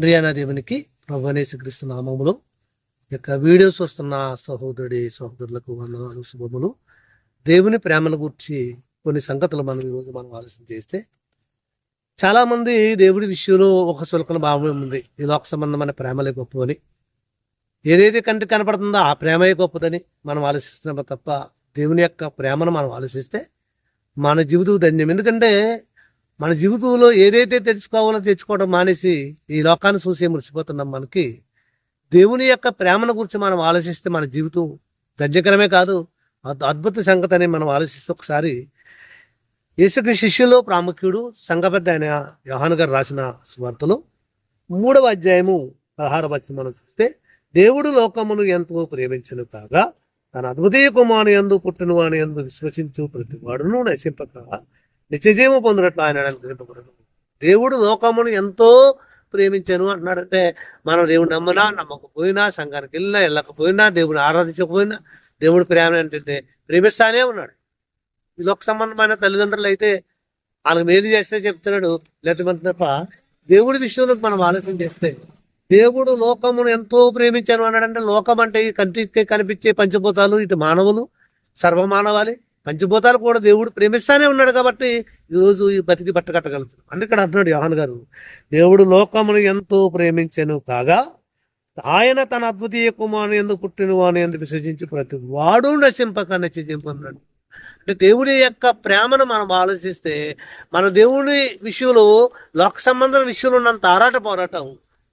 రియానా దేవునికి ప్రభనేశ్వరిస్తు నామములు. ఈ యొక్క వీడియోస్ వస్తున్న సహోదరుడి సహోదరులకు వందనాలు శుభములు. దేవుని ప్రేమను గురించి కొన్ని సంగతులు మనం ఈరోజు మనం ఆలోచన చేస్తే చాలామంది దేవుడి విషయంలో ఒక సులకన భావం ఉంది. ఈ లోక సంబంధమైన ప్రేమలే గొప్పని ఏదైతే కంటికి కనపడుతుందో ఆ ప్రేమే గొప్పదని మనం ఆలోచిస్తున్నాం తప్ప దేవుని యొక్క ప్రేమను మనం ఆలోచిస్తే మన జీవితం ధన్యం. ఎందుకంటే మన జీవితంలో ఏదైతే తెచ్చుకోవాలో తెచ్చుకోవడం మానేసి ఈ లోకాన్ని చూసి మురిసిపోతున్నాం మనకి. దేవుని యొక్క ప్రేమను గురించి మనం ఆలోచిస్తే మన జీవితం ధన్యకరమే కాదు అద్భుత సంగతి అని మనం ఆలోచిస్తే ఒకసారి యేసుకి శిష్యులో ప్రాముఖ్యుడు సంఘ పెద్ద ఆయన యోహాన్ గారు రాసిన స్వార్థలు మూడవ అధ్యాయము పదహార వచ్చి మనం చూస్తే దేవుడు లోకమును ఎంతో ప్రేమించను కాగా తన అద్భుతీయ కుమారు ఎందు పుట్టిన వాని ఎందు విశ్వసించు ప్రతి వాడును నశింపక నిత్యజీవం పొందినట్లు ఆయన అనుగ్రహింపబడను దేవుడు లోకమును ఎంతో ప్రేమించాను అంటున్నాడంటే మనం దేవుడు నమ్మనా నమ్మకపోయినా సంఘానికి వెళ్ళినా వెళ్ళకపోయినా దేవుడిని ఆరాధించకపోయినా దేవుడు ప్రేమ ఏంటంటే ప్రేమిస్తానే ఉన్నాడు. ఈ లోక సంబంధమైన తల్లిదండ్రులు అయితే వాళ్ళకి మేలు చేస్తే చెప్తున్నాడు. లేకపోతే తప్ప దేవుడి విషయంలో మనం ఆలోచన చేస్తే దేవుడు లోకమును ఎంతో ప్రేమించాను అన్నాడంటే లోకం అంటే ఈ కంటికి కనిపించే పంచభూతాలు ఇటు మానవులు సర్వమానవాళి పంచభూతాలు కూడా దేవుడు ప్రేమిస్తానే ఉన్నాడు కాబట్టి ఈరోజు ఈ బతికి బట్ట కట్టగలుగుతున్నాం ఇక్కడ అంటున్నాడు యోహన్ గారు దేవుడు లోకమును ఎంతో ప్రేమించను కాగా ఆయన తన అద్వితీయ కుమారుని ఎందుకు పుట్టిన వాని ఎందుకు విసర్జించి ప్రతి వాడు నశింపక నశింపన్నాడు అంటే దేవుడి యొక్క ప్రేమను మనం ఆలోచిస్తే మన దేవుడి విషయంలో లోక సంబంధం విషయంలో ఉన్నంత ఆరాట పోరాటం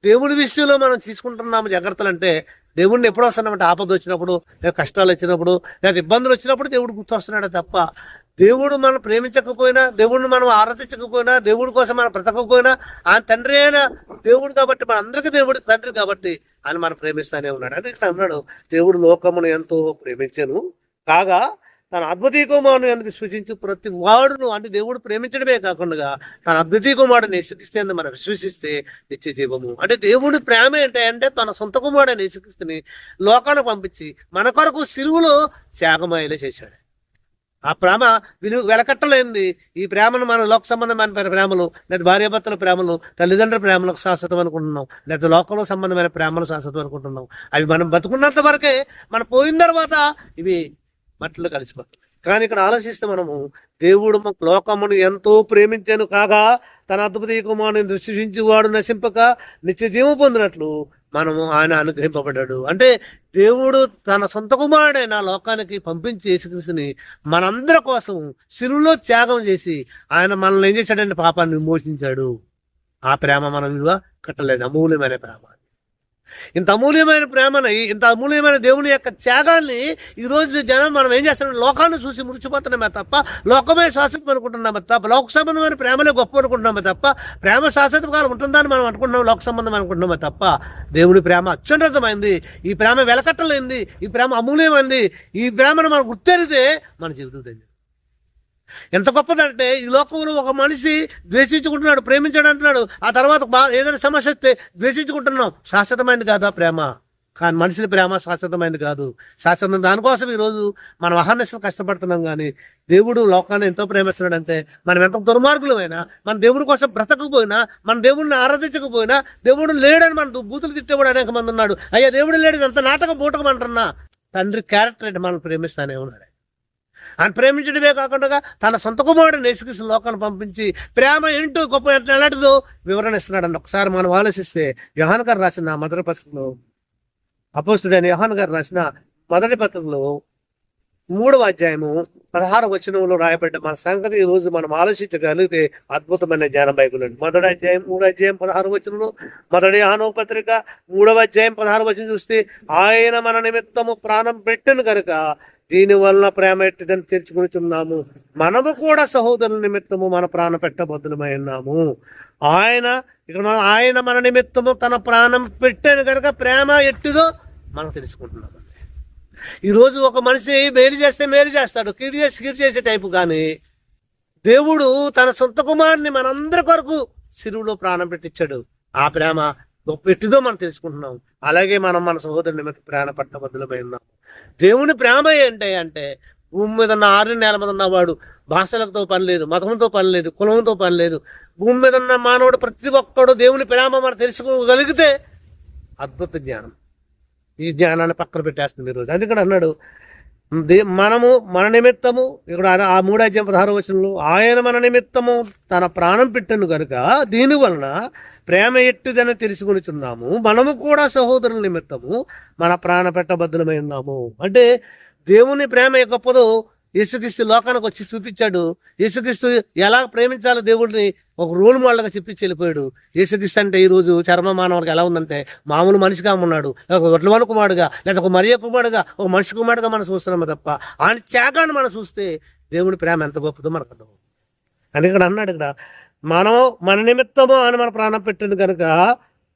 దేవుడి విషయంలో మనం తీసుకుంటున్నాము జాగ్రత్తలు అంటే దేవుడిని ఎప్పుడు వస్తానమాట ఆపద వచ్చినప్పుడు లేదా కష్టాలు వచ్చినప్పుడు లేదా ఇబ్బందులు వచ్చినప్పుడు దేవుడు గుర్తొస్తున్నాడు తప్ప దేవుడు మనం ప్రేమించకపోయినా దేవుడిని మనం ఆరాధించకపోయినా దేవుడి కోసం మనం బ్రతకపోయినా ఆయన తండ్రి అయిన దేవుడు కాబట్టి మన అందరికీ దేవుడు తండ్రి కాబట్టి ఆయన మనం ప్రేమిస్తానే ఉన్నాడు. అందుకే ఇక్కడ అన్నాడు దేవుడు లోకమును ఎంతో ప్రేమించాను. కాగా తన అద్భుతీయ కుమారుని ఎందుకు విశ్వసించు ప్రతి వాడును అంటే దేవుడు ప్రేమించడమే కాకుండా తన అద్భుతీయ కుమారుని యేసుక్రీస్తే మనం విశ్వసిస్తే నిత్య జీవము. అంటే దేవుడి ప్రేమ ఏంటంటే అంటే తన సొంత కుమారుని యేసుక్రీస్తుని లోకానికి పంపించి మన కొరకు సిరువులో త్యాగమయ్యేలా చేశాడు. ఆ ప్రేమ విలువ వెలకట్టలేనిది. ఈ ప్రేమను మనం లోక సంబంధమైన ప్రేమలు లేదా భార్యాభర్తల ప్రేమలు తల్లిదండ్రుల ప్రేమలకు శాశ్వతం అనుకుంటున్నాం లేదా లోకంలో సంబంధమైన ప్రేమలు శాశ్వతం అనుకుంటున్నాం. అవి మనం బతుకున్నంత వరకే మనం పోయిన తర్వాత ఇవి మట్టిలో కలిసిపోతాయి. కానీ ఇక్కడ ఆలోచిస్తే మనము దేవుడు లోకమును ఎంతో ప్రేమించాను కాగా తన అద్భుత కుమారుని దృష్టించి వాడు నశింపక నిత్య జీవం పొందినట్లు మనము ఆయన అనుగ్రహింపబడ్డాడు. అంటే దేవుడు తన సొంత కుమారుడైన లోకానికి పంపించి యేసుక్రీస్తుని మనందరి కోసం సిరులో త్యాగం చేసి ఆయన మనల్ని ఏం చేశాడంటే పాపాన్ని విమోచించాడు. ఆ ప్రేమ మనం విలువ కట్టలేదు. అమూల్యమైన ప్రేమ. ఇంత అమూల్యమైన ప్రేమని ఇంత అమూల్యమైన దేవుని యొక్క త్యాగాన్ని ఈ జనం మనం ఏం చేస్తున్నాం? లోకాన్ని చూసి మురిచిపోతున్నామే తప్ప లోకమే శాశ్వతం అనుకుంటున్నామే తప్ప లోక సంబంధమైన ప్రేమలే గొప్ప అనుకుంటున్నామే తప్ప ప్రేమ శాశ్వత కాలం ఉంటుందని మనం అనుకుంటున్నాం లోక సంబంధం అనుకుంటున్నామే తప్ప దేవుడి ప్రేమ అత్యున్నతమైంది ఈ ప్రేమ వెలకట్టలేంది ఈ ప్రేమ అమూల్యమైంది ఈ ప్రేమను మనం గుర్తెరితే మన జీవితం తెలియదు ఎంత గొప్పదంటే ఈ లోకంలో ఒక మనిషి ద్వేషించుకుంటున్నాడు ప్రేమించాడు అంటున్నాడు. ఆ తర్వాత ఏదైనా సమస్య వస్తే ద్వేషించుకుంటున్నాం. శాశ్వతమైనది కాదా ప్రేమ? కానీ మనుషుల ప్రేమ శాశ్వతమైనది కాదు. శాశ్వతం దానికోసం ఈరోజు మనం అహర్నిశలు కష్టపడుతున్నాం కానీ దేవుడు లోకాన్ని ఎంతో ప్రేమిస్తున్నాడంటే మనం ఎంత దుర్మార్గులమైనా మన దేవుడి కోసం బ్రతకపోయినా మన దేవుడిని ఆరాధించకపోయినా దేవుడు లేడని మన బూతులు తిట్టేవాడు అనేక మంది ఉన్నాడు. అయ్యా దేవుడు లేడు అంత నాటకం పూటకం అంటున్నా. తండ్రి క్యారెక్టర్ అంటే మనం ప్రేమిస్తానే ఉన్నాడు. ఆయన ప్రేమించడమే కాకుండా తన సొంత కుమారుడు యేసుక్రీస్తు లోకాన్ని పంపించి ప్రేమ ఏంటో గొప్ప ఎలాంటిదో వివరణ ఇస్తున్నాడు ఒకసారి మనం ఆలోచిస్తే యోహాన్ గారు రాసిన మొదటి పత్రికలో అపోస్తుడైన యోహాన్ గారు రాసిన మొదటి పత్రికలో మూడవ అధ్యాయము పదహారు వచనంలో రాయబడ్డ మన సంగతి ఈ రోజు మనం ఆలోచించగలిగితే అద్భుతమైన జ్ఞాన బైబుల్ మొదటి అధ్యాయం మూడో అధ్యాయం పదహారు వచనంలో మొదటి యోహాను పత్రిక మూడవ అధ్యాయం పదహారు వచనం చూస్తే ఆయన మన నిమిత్తము ప్రాణం పెట్టను కనుక దీని వలన ప్రేమ ఎట్టిదని తెలుసుకునిచున్నాము. మనము కూడా సహోదరుల నిమిత్తము మన ప్రాణ పెట్టబద్దులమై ఉన్నాము. ఆయన ఇక్కడ మనం ఆయన మన నిమిత్తము తన ప్రాణం పెట్టాను కనుక ప్రేమ ఎట్టిదో మనం తెలుసుకుంటున్నాము. ఈరోజు ఒక మనిషి మేలు చేస్తే మేలు చేస్తాడు కీడు చేసి కీడు చేసే టైపు కానీ దేవుడు తన సొంత కుమారుని మనందరి కొరకు సిరువులో ప్రాణం పెట్టించాడు ఆ ప్రేమ గొప్ప ఎట్టిదో మనం తెలుసుకుంటున్నాం అలాగే మనం మన సహోదరుని మీద ప్రాణ పట్టబద్దులమై ఉన్నాం దేవుని ప్రేమ ఏంటి అంటే భూమి మీద ఉన్న ఆరు నేల మీద ఉన్నవాడు భాషలతో పని లేదు మతంతో పని లేదు కులంతో పని లేదు. భూమి మీద ఉన్న మానవుడు ప్రతి ఒక్కడు దేవుని ప్రేమ మనం తెలుసుకోగలిగితే అద్భుత జ్ఞానం. ఈ జ్ఞానాన్ని పక్కన పెట్టేస్తుంది ఈరోజు అందుకని అన్నాడు మనము మన నిమిత్తము ఇక్కడ ఆ- ఆ మూడాధ్యాయం పదహారు వచనంలో ఆయన మన నిమిత్తము తన ప్రాణం పెట్టను కనుక దీని వలన ప్రేమ ఎట్టుదని తెలుసుకునిచున్నాము. మనము కూడా సహోదరుల నిమిత్తము మన ప్రాణ పెట్టబద్ధులమై ఉన్నాము. అంటే దేవుని ప్రేమ గొప్పదో యేసుక్రీస్తు లోకానికి వచ్చి చూపించాడు. యేసుక్రీస్తు ఎలా ప్రేమించాలో దేవుడిని ఒక రోల్ మోడల్గా చెప్పించి వెళ్ళిపోయాడు యేసుక్రీస్తు అంటే ఈరోజు చర్మ మానవుడికి ఎలా ఉందంటే మామూలు మనిషిగా ఉన్నాడు. ఒక ఒడ్లవన కుమారుడుగా లేదా ఒక మరియ కుమారుడుగా ఒక మనిషి కుమారుడుగా మనం చూస్తున్నాము తప్ప ఆయన త్యాగాన్ని మనం చూస్తే దేవుని ప్రేమ ఎంత గొప్పదో మనకు అర్థం అని ఇక్కడ అన్నాడు ఇక్కడ మనం మన నిమిత్తము అని మన ప్రాణం పెట్టింది కనుక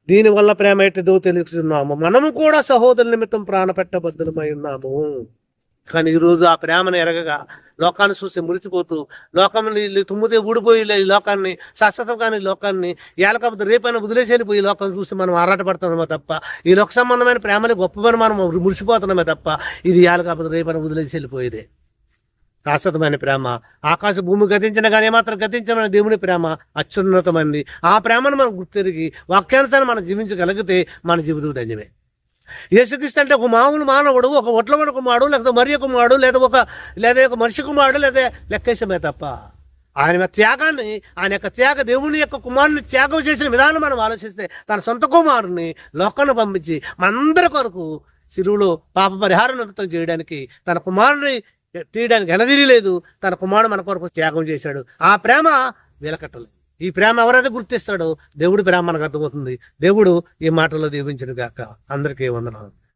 దీనివల్ల ప్రేమ ఎట్టిదో తెలుస్తున్నాము మనము కూడా సహోదరుల నిమిత్తం ప్రాణ పెట్టబద్ధులమై ఉన్నాము. కానీ ఈరోజు ఆ ప్రేమను ఎరగగా లోకాన్ని చూసి మురిసిపోతూ లోకంని తుమ్మితే ఊడిపోయి ఈ లోకాన్ని శాశ్వతం కాని లోకాన్ని ఏలకపోతే రేపైనా వదిలేసి వెళ్ళిపోయి ఈ లోకాన్ని చూసి మనం ఆరాటపడుతున్నామే తప్ప ఈ లోక సంబంధమైన ప్రేమని గొప్పమని మనం మురిసిపోతున్నామే తప్ప ఇది ఏలకపోతే రేపైనా వదిలేసి వెళ్ళిపోయేదే శాశ్వతమైన ప్రేమ ఆకాశ భూమి గతించిన కానీ ఏమాత్రం గతించిన దేవుని ప్రేమ అత్యున్నతమైనది. ఆ ప్రేమను మనం గుర్తెరిగి వాక్యానుసారం మనం జీవించగలిగితే మన జీవితం ధన్యమే. యేసుక్రీస్తు అంటే ఒక మామూలు మానవుడు ఒక ఒట్లమన కుమారుడు లేకపోతే మరియ కుమారుడు లేదా ఒక లేదా ఒక మనిషి కుమారుడు లేదా లెక్కేసమే తప్ప. ఆయన త్యాగాన్ని ఆయన యొక్క త్యాగ దేవుని యొక్క కుమారుని త్యాగం చేసిన విధానం మనం ఆలోచిస్తే తన సొంత కుమారుని లోకాన్ని పంపించి మనందరి కొరకు సిరువులో పాప పరిహారం నిమిత్తం చేయడానికి తన కుమారుని తీయడానికి ఎనదిరి లేదు తన కుమారుడు మన కొరకు త్యాగం చేశాడు. ఆ ప్రేమ వెలకట్టలేదు. ఈ ప్రేమ ఎవరైతే గుర్తిస్తాడో దేవుడి ప్రేమ మనకు అర్థమవుతుంది. దేవుడు ఈ మాటల్లో దీవించిన గాక. అందరికీ వందనాలు.